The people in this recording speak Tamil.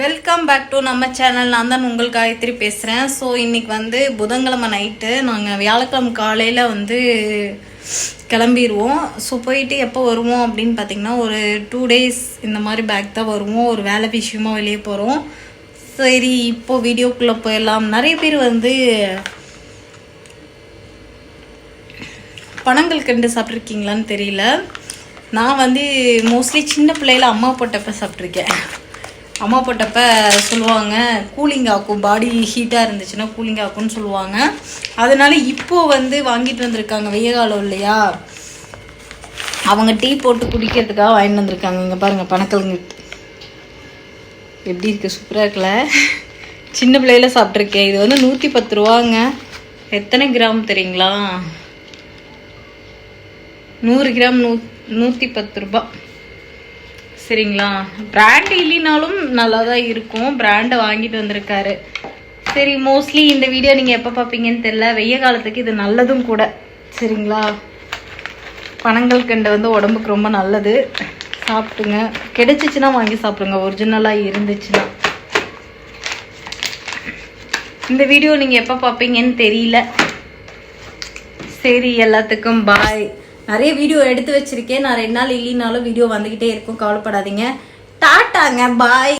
வெல்கம் பேக் டு நம்ம சேனல் நான் தான் உங்கள் காயத்ரி பேசுகிறேன் ஸோ இன்றைக்கி வந்து புதன்கிழமை நைட்டு நாங்கள் வியாழக்கிழமை காலையில் வந்து கிளம்பிடுவோம் ஸோ போயிட்டு எப்போ வருவோம் அப்படின்னு பார்த்தீங்கன்னா ஒரு டூ டேஸ் இந்த மாதிரி பேக் தான் வருவோம். ஒரு வேலை விஷயமா வெளியே போகிறோம் சரி இப்போது வீடியோக்குள்ளே போயிடலாம். நிறைய பேர் வந்து பணங்கள் கண்டு சாப்பிட்ருக்கீங்களான்னு தெரியல. நான் வந்து மோஸ்ட்லி சின்ன பிள்ளையில அம்மா போட்டப்ப சாப்பிட்ருக்கேன் அம்மா போட்டப்ப சொல்லுவாங்க கூலிங் ஆக்கும் பாடி ஹீட்டாக இருந்துச்சுன்னா கூலிங் ஆக்கும்னு சொல்லுவாங்க. அதனால இப்போ வந்து வாங்கிட்டு வந்திருக்காங்க வெய்ய காலம் இல்லையா? அவங்க டீ போட்டு குடிக்கிறதுக்காக வாங்கிட்டு வந்திருக்காங்க. இங்கே பாருங்கள் பனக்கிழங்கு எப்படி இருக்கு? சூப்பராக இருக்குல்ல? சின்ன பிள்ளையில சாப்பிட்ருக்கேன் இது வந்து நூற்றி பத்து ரூபாங்க. எத்தனை கிராம் தெரியுங்களா? நூறு கிராம் நூ நூற்றி பத்து ரூபா. சரிங்களா? பிராண்ட் இல்லைனாலும் நல்லா தான் இருக்கும் பிராண்டை வாங்கிட்டு வந்திருக்காரு. சரி மோஸ்ட்லி இந்த வீடியோ நீங்கள் எப்போ பார்ப்பீங்கன்னு தெரில வெய்ய காலத்துக்கு இது நல்லதும் கூட. சரிங்களா? பனங்கள் கண்டு வந்து உடம்புக்கு ரொம்ப நல்லது. சாப்பிட்டுங்க கிடைச்சிச்சுன்னா வாங்கி சாப்பிடுங்க. ஒரிஜினலாக இருந்துச்சுன்னா. இந்த வீடியோ நீங்கள் எப்போ பார்ப்பீங்கன்னு தெரியல. சரி எல்லாத்துக்கும் பாய் நிறைய வீடியோ எடுத்து வச்சிருக்கேன். நான் ரெண்டு நாள் இல்லைனாலும் வீடியோ வந்துக்கிட்டே இருக்கும். கவலைப்படாதீங்க. டாட்டாங்க. பாய்